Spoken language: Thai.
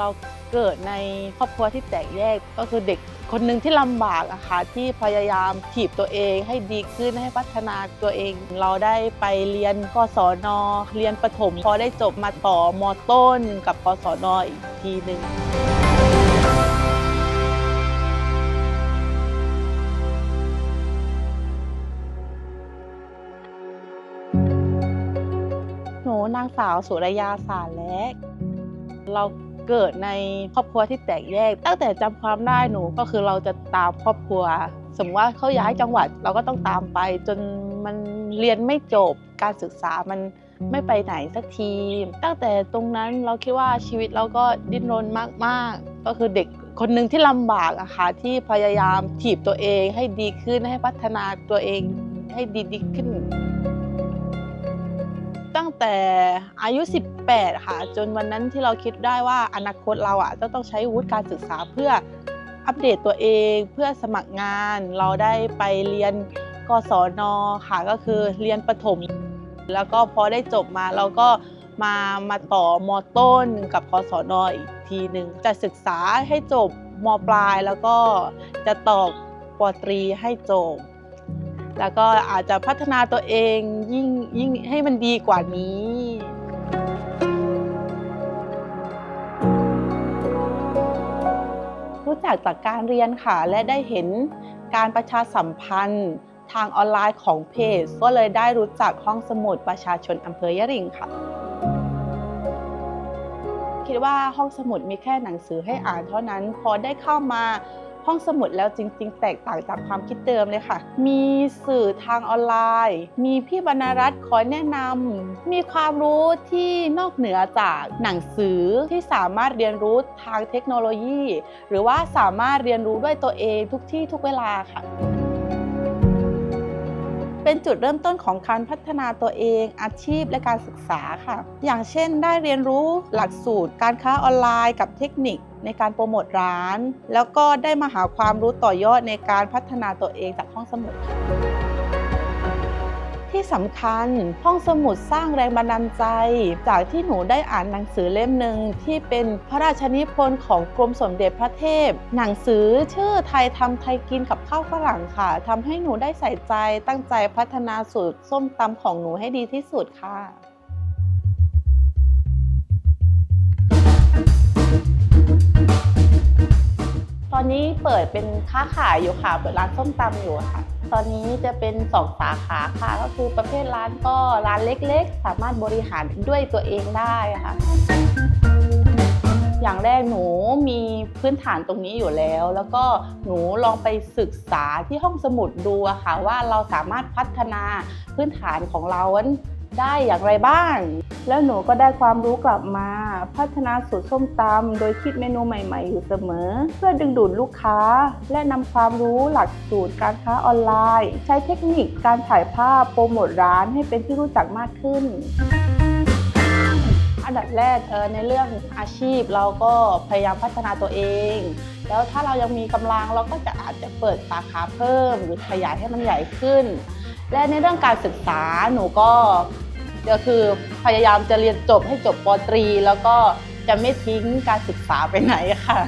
เราเกิดในครอบครัวที่แตกแยก ก็คือเด็กคนหนึ่งที่ลำบากอะค่ะที่พยายามถีบตัวเองให้ดีขึ้นให้พัฒนาตัวเอง เราได้ไปเรียนกศนเรียนประถมพอได้จบมาต่อมต้นกับกศนอีกทีหนึ่งหนูนางสาวสุรยาสารและเรา เกิดในครอบครัวที่แตกแยก ตั้งแต่จำความได้หนูก็คือเราจะตามครอบครัว สมมติว่าเขาย้ายจังหวัดเราก็ต้องตามไป จนมันเรียนไม่จบการศึกษามันไม่ไปไหนสักที ตั้งแต่ตรงนั้นเราคิดว่าชีวิตเราก็ดิ้นรนมากๆ ก็คือเด็กคนหนึ่งที่ลำบากอะค่ะที่พยายามถีบตัวเองให้ดีขึ้นให้พัฒนาตัวเองให้ดีๆขึ้น แต่อายุ 18 ค่ะ จนวันนั้นที่เราคิดได้ว่าอนาคตเราอะจะต้องใช้วุฒิการศึกษาเพื่ออัปเดตตัวเองเพื่อสมัครงาน เราได้ไปเรียนกศนค่ะก็คือเรียนประถม แล้วก็พอได้จบมาเราก็มามาต่อมต้นกับกศนอีกทีหนึ่งจะศึกษาให้จบมปลายแล้วก็จะต่อปตรีให้จบ แล้วก็อาจจะพัฒนาตัวเองยิ่งยิ่งให้มันดีกว่านี้รู้จักจากการเรียนค่ะ และได้เห็นการประชาสัมพันธ์ทางออนไลน์ของเพจ ก็เลยได้รู้จักห้องสมุดประชาชนอำเภอยะริงค่ะ คิดว่าห้องสมุดมีแค่หนังสือให้อ่านเท่านั้น พอได้เข้ามา ห้องสมุดแล้วจริง ๆ แตกต่างจากความคิดเดิมเลยค่ะ มีสื่อทางออนไลน์ มีพี่บรรณรัตน์คอยแนะนำมีความรู้ที่นอกเหนือจากหนังสือที่สามารถเรียนรู้ทางเทคโนโลยี หรือว่าสามารถเรียนรู้ด้วยตัวเองทุกที่ทุกเวลาค่ะเป็นจุดเริ่มต้นของการพัฒนาตัวเองอาชีพและการศึกษาค่ะ อย่างเช่นได้เรียนรู้หลักสูตรการค้าออนไลน์กับเทคนิค ในการโปรโมทร้าน แล้วก็ได้มาหาความรู้ต่อยอดในการพัฒนาตัวเองจากห้องสมุดที่สำคัญห้องสมุดสร้างแรงบันดาลใจ จากที่หนูได้อ่านหนังสือเล่มหนึ่งที่เป็นพระราชนิพนธ์ของกรมสมเด็จพระเทพ หนังสือชื่อไทยทำไทยกินกับข้าวฝรั่งค่ะทำให้หนูได้ใส่ใจตั้งใจพัฒนาสูตรส้มตำของหนูให้ดีที่สุดค่ะ นี้เปิดเป็นค้าขายอยู่ค่ะ เปิดร้านส้มตำอยู่ค่ะ ตอนนี้จะเป็นสองสาขาค่ะ ก็คือประเภทร้านก็ร้านเล็กๆ สามารถบริหารด้วยตัวเองได้ค่ะ อย่างแรกหนูมีพื้นฐานตรงนี้อยู่แล้ว แล้วก็หนูลองไปศึกษาที่ห้องสมุดดูอะค่ะ ว่าเราสามารถพัฒนาพื้นฐานของเรา ได้อย่างไรบ้าง แล้วหนูก็ได้ความรู้กลับมา พัฒนาสูตรส้มตำโดยคิดเมนูใหม่ ๆ อยู่เสมอ เพื่อดึงดูดลูกค้า และนำความรู้หลักสูตรการค้าออนไลน์ ใช้เทคนิคการถ่ายภาพโปรโมทร้านให้เป็นที่รู้จักมากขึ้น อันดับแรกในเรื่องอาชีพเราก็พยายามพัฒนาตัวเองแล้วถ้าเรายังมีกำลังเราก็จะอาจจะเปิดสาขาเพิ่ม หรือขยายให้มันใหญ่ขึ้น และในเรื่องการศึกษาหนูก็ก็คือพยายามจะเรียนจบให้จบปตรี แล้วก็จะไม่ทิ้งการศึกษาไปไหนค่ะ